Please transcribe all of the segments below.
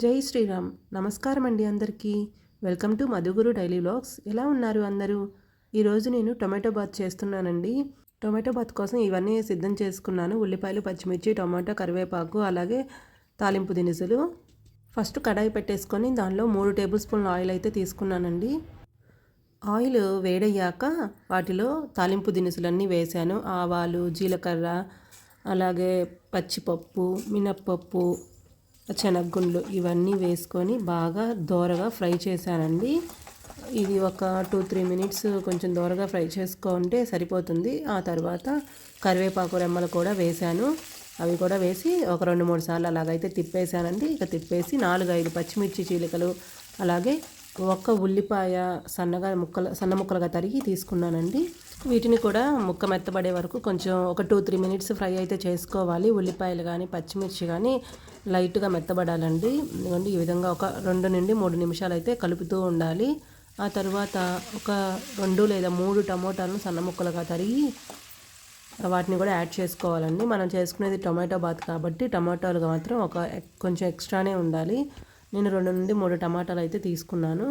జై శ్రీరామ్. నమస్కారం అండి అందరికీ. Welcome to Madhuguru daily vlogs. ఎలా ఉన్నారు అందరూ? ఈరోజు నేను టొమాటో బాత్ చేస్తున్నానండి. టొమాటో బాత్ కోసం ఇవన్నీ సిద్ధం చేసుకున్నాను. ఉల్లిపాయలు పచ్చిమిర్చి టొమాటో కరివేపాకు అలాగే తాలింపు దినుసులు. ఫస్ట్ కడాయి పెట్టేసుకొని దానిలో మూడు టేబుల్ స్పూన్ల ఆయిల్ అయితే తీసుకున్నానండి. ఆయిల్ వేడయ్యాక వాటిలో తాలింపు దినుసులన్నీ వేశాను. ఆవాలు జీలకర్ర అలాగే పచ్చిపప్పు మినప్పప్పు శనగగుండ్లు ఇవన్నీ వేసుకొని బాగా దోరగా ఫ్రై చేశానండి. ఇది ఒక టూ త్రీ మినిట్స్ కొంచెం దోరగా ఫ్రై చేసుకుంటే సరిపోతుంది. ఆ తర్వాత కరివేపాకు రెమ్మలు కూడా వేశాను. అవి కూడా వేసి ఒక రెండు మూడు సార్లు అలాగైతే తిప్పేశానండి. ఇక తిప్పేసి నాలుగు ఐదు పచ్చిమిర్చి చీలికలు అలాగే ఒక్క ఉల్లిపాయ సన్నగా ముక్కలు సన్న ముక్కలుగా తరిగి తీసుకున్నానండి. వీటిని కూడా ముక్క మెత్తబడే వరకు కొంచెం ఒక టూ త్రీ మినిట్స్ ఫ్రై అయితే చేసుకోవాలి. ఉల్లిపాయలు కానీ పచ్చిమిర్చి కానీ లైట్గా మెత్తబడాలండి. ఎందుకంటే ఈ విధంగా ఒక రెండు నుండి మూడు నిమిషాలు అయితే కలుపుతూ ఉండాలి. ఆ తర్వాత ఒక రెండు లేదా మూడు టమోటాలను సన్న ముక్కలుగా తరిగి వాటిని కూడా యాడ్ చేసుకోవాలండి. మనం చేసుకునేది టొమాటో బాత్ కాబట్టి టమాటాలు మాత్రం ఒక కొంచెం ఎక్స్ట్రానే ఉండాలి. నేను రెండు నుండి మూడు టమాటాలు అయితే తీసుకున్నాను.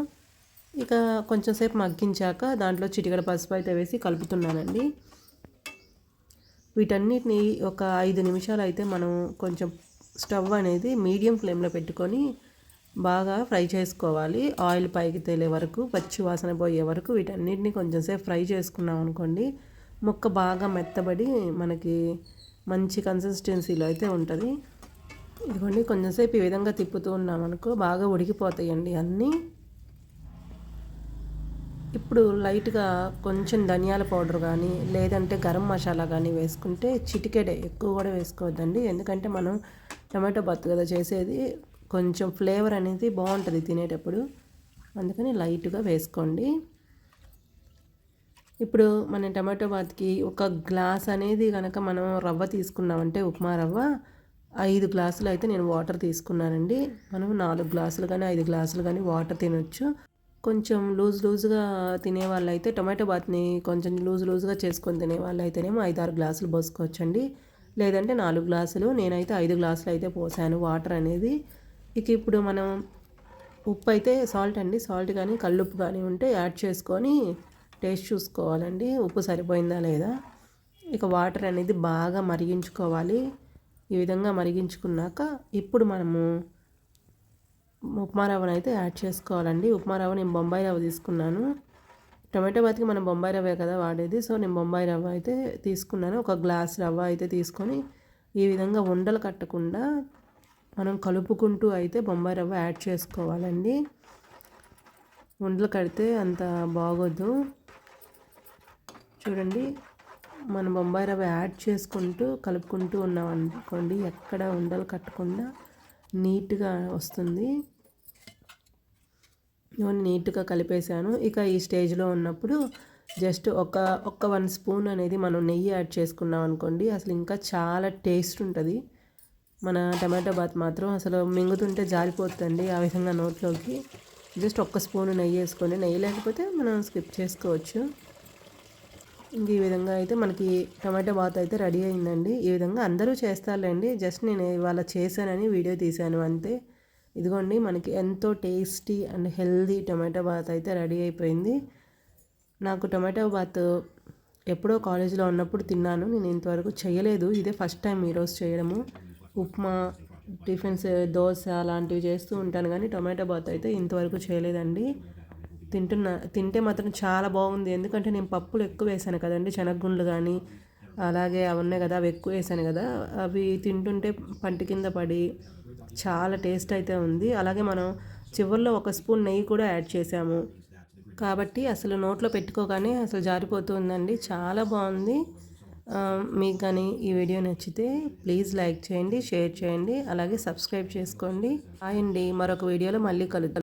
ఇక కొంచెం సేపు మగ్గించాక దాంట్లో చిటికడ పసుపు అయితే వేసి కలుపుతున్నానండి. వీటన్నిటిని ఒక ఐదు నిమిషాలు అయితే మనం కొంచెం స్టవ్ అనేది మీడియం ఫ్లేమ్లో పెట్టుకొని బాగా ఫ్రై చేసుకోవాలి. ఆయిల్ పైకి తేలే వరకు పచ్చి వాసన పోయే వరకు వీటన్నిటిని కొంచెం సేపు ఫ్రై చేసుకున్నాం అనుకోండి ముక్క బాగా మెత్తబడి మనకి మంచి కన్సిస్టెన్సీలో అయితే ఉంటుంది. ఇదిగోండి కొంచెంసేపు ఈ విధంగా తిప్పుతూ ఉన్నాం అనుకో బాగా ఉడికిపోతాయండి అన్నీ. ఇప్పుడు లైట్గా కొంచెం ధనియాల పౌడర్ కానీ లేదంటే గరం మసాలా కానీ వేసుకుంటే చిటికెడే ఎక్కువ కూడా వేసుకోవద్దండి. ఎందుకంటే మనం టమాటో బత్తు కదా చేసేది కొంచెం ఫ్లేవర్ అనేది బాగుంటుంది తినేటప్పుడు. అందుకని లైట్గా వేసుకోండి. ఇప్పుడు మన టమాటో బాత్కి ఒక గ్లాస్ అనేది కనుక మనం రవ్వ తీసుకున్నామంటే ఉప్మా రవ్వ ఐదు గ్లాసులు అయితే నేను వాటర్ తీసుకున్నానండి. మనం నాలుగు గ్లాసులు కానీ ఐదు గ్లాసులు కానీ వాటర్ తినొచ్చు. కొంచెం లూజ్ లూజ్గా తినే అయితే టొమాటో బాత్ని కొంచెం లూజ్ లూజ్గా చేసుకొని తినే వాళ్ళు అయితేనేమో ఐదు ఆరు గ్లాసులు పోసుకోవచ్చండి. లేదంటే నాలుగు గ్లాసులు. నేనైతే ఐదు గ్లాసులు అయితే పోసాను. వాటర్ అనేది ఇక ఇప్పుడు మనం ఉప్పు అయితే సాల్ట్ అండి. సాల్ట్ కానీ కల్లుప్పు కానీ ఉంటే యాడ్ చేసుకొని టేస్ట్ చూసుకోవాలండి. ఉప్పు సరిపోయిందా లేదా? ఇక వాటర్ అనేది బాగా మరిగించుకోవాలి. ఈ విధంగా మరిగించుకున్నాక ఇప్పుడు మనము ఉప్మా రవ్వను అయితే యాడ్ చేసుకోవాలండి. ఉప్మా రవ్వ నేను బొంబాయి రవ్వ తీసుకున్నాను. టొమాటో బాత్కి మనం బొంబాయి రవ్వే కదా వాడేది. సో నేను బొంబాయి రవ్వ అయితే తీసుకున్నాను. ఒక గ్లాస్ రవ్వ అయితే తీసుకొని ఈ విధంగా ఉండలు కట్టకుండా మనం కలుపుకుంటూ అయితే బొంబాయి రవ్వ యాడ్ చేసుకోవాలండి. ఉండలు కడితే అంత బాగోదు. చూడండి మనం బొంబాయి రవ్వ యాడ్ చేసుకుంటూ కలుపుకుంటూ ఉన్నాం అనుకోండి ఎక్కడ ఉండలు కట్టకుండా నీట్గా వస్తుంది. ఇవన్నీ నీట్గా కలిపేశాను. ఇక ఈ స్టేజ్లో ఉన్నప్పుడు జస్ట్ ఒక ఒక్క వన్ స్పూన్ అనేది మనం నెయ్యి యాడ్ చేసుకున్నాం అనుకోండి అసలు ఇంకా చాలా టేస్ట్ ఉంటుంది. మన టమాటో బాత్ మాత్రం అసలు మింగుతుంటే జారిపోతుంది ఆ విధంగా నోట్లోకి. జస్ట్ ఒక్క స్పూన్ నెయ్యి వేసుకొని నెయ్యి లేకపోతే మనం స్కిప్ చేసుకోవచ్చు. ఇంక ఈ విధంగా అయితే మనకి టమాటో బాత్ అయితే రెడీ అయిందండి. ఈ విధంగా అందరూ చేస్తారులేండి. జస్ట్ నేను ఇవాళ చేశానని వీడియో తీశాను అంతే. ఇదిగోండి మనకి ఎంతో tasty and healthy tomato bath అయితే రెడీ అయిపోయింది. నాకు టొమాటో బాత్ ఎప్పుడో కాలేజీలో ఉన్నప్పుడు తిన్నాను. నేను ఇంతవరకు చేయలేదు. ఇదే ఫస్ట్ టైం ఈరోజు చేయడము. ఉప్మా టిఫిన్స్ దోశ అలాంటివి చేస్తూ ఉంటాను కానీ టొమాటో బాత్ అయితే ఇంతవరకు చేయలేదండి. తింటున్నా తింటే మాత్రం చాలా బాగుంది. ఎందుకంటే నేను పప్పులు ఎక్కువ వేసాను కదండి శనగగుండ్లు కానీ అలాగే అవి ఉన్నాయి కదా అవి ఎక్కువ వేసాను కదా. అవి తింటుంటే పంటి కింద పడి చాలా టేస్ట్ అయితే ఉంది. అలాగే మనం చివరిలో ఒక స్పూన్ నెయ్యి కూడా యాడ్ చేసాము. కాబట్టి అసలు నోట్లో పెట్టుకోగానే అసలు జారిపోతుందండి. చాలా బాగుంది. మీకు కానీ ఈ వీడియో నచ్చితే ప్లీజ్ లైక్ చేయండి షేర్ చేయండి అలాగే సబ్స్క్రైబ్ చేసుకోండి. అండి. మరొక వీడియోలో మళ్ళీ కలుద్దాం.